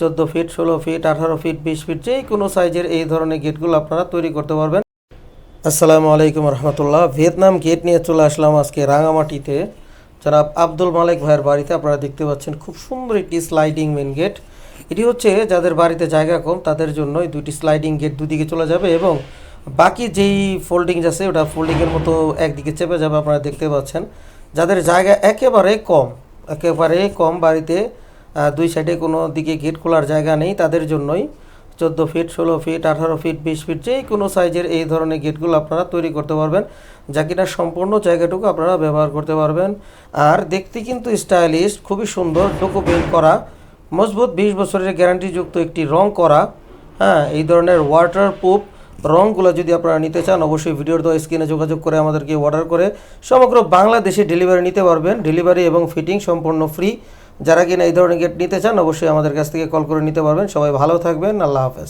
চোদ্দ ফিট ষোলো ফিট আঠারো ফিট বিশ ফিট যে কোনো সাইজের এই ধরনের গেটগুলো আপনারা তৈরি করতে পারবেন। আসসালামু আলাইকুম রহমতুল্লাহ। ভিয়েতনাম গেট নিয়ে চলে আসলাম আজকে রাঙামাটিতে। জনাব আব্দুল মালিক ভাইয়ের বাড়িতে আপনারা দেখতে পাচ্ছেন খুব সুন্দর একটি স্লাইডিং মেন গেট এটি হচ্ছে যাদের বাড়িতে জায়গা কম, তাদের জন্য এই দুইটি স্লাইডিং গেট দুদিকে চলে যাবে এবং বাকি যেই ফোল্ডিং আছে, ওটা ফোল্ডিংয়ের মতো একদিকে চেপে যাবে, আপনারা দেখতে পাচ্ছেন। যাদের জায়গা একেবারে কম একেবারে কম বাড়িতে দুই সাইডে কোনো দিকে গেট খোলার জায়গা নেই তাদের জন্যই। চোদ্দ ফিট ষোলো ফিট আঠারো ফিট বিশ ফিট যে কোনো সাইজের এই ধরনের গেটগুলো আপনারা তৈরি করতে পারবেন। যা কিনা সম্পূর্ণ জায়গাটুকু আপনারা ব্যবহার করতে পারবেন। আর দেখতে কিন্তু স্টাইলিশ খুবই সুন্দর ডোকো পেন্ট করা, মজবুত বিশ বছরের গ্যারান্টিযুক্ত একটি রং করা। হ্যাঁ এই ধরনের ওয়াটার প্রুফ রঙগুলো যদি আপনারা নিতে চান, অবশ্যই ভিডিওর দেওয়া স্ক্রিনে যোগাযোগ করে আমাদেরকে অর্ডার করে সমগ্র বাংলাদেশে ডেলিভারি নিতে পারবেন। ডেলিভারি এবং ফিটিং সম্পূর্ণ ফ্রি যারা কিনা এই ধরনের গেট নিতে চান, অবশ্যই আমাদের কাছ থেকে কল করে নিতে পারবেন। সবাই ভালো থাকবেন। আল্লাহ হাফেজ।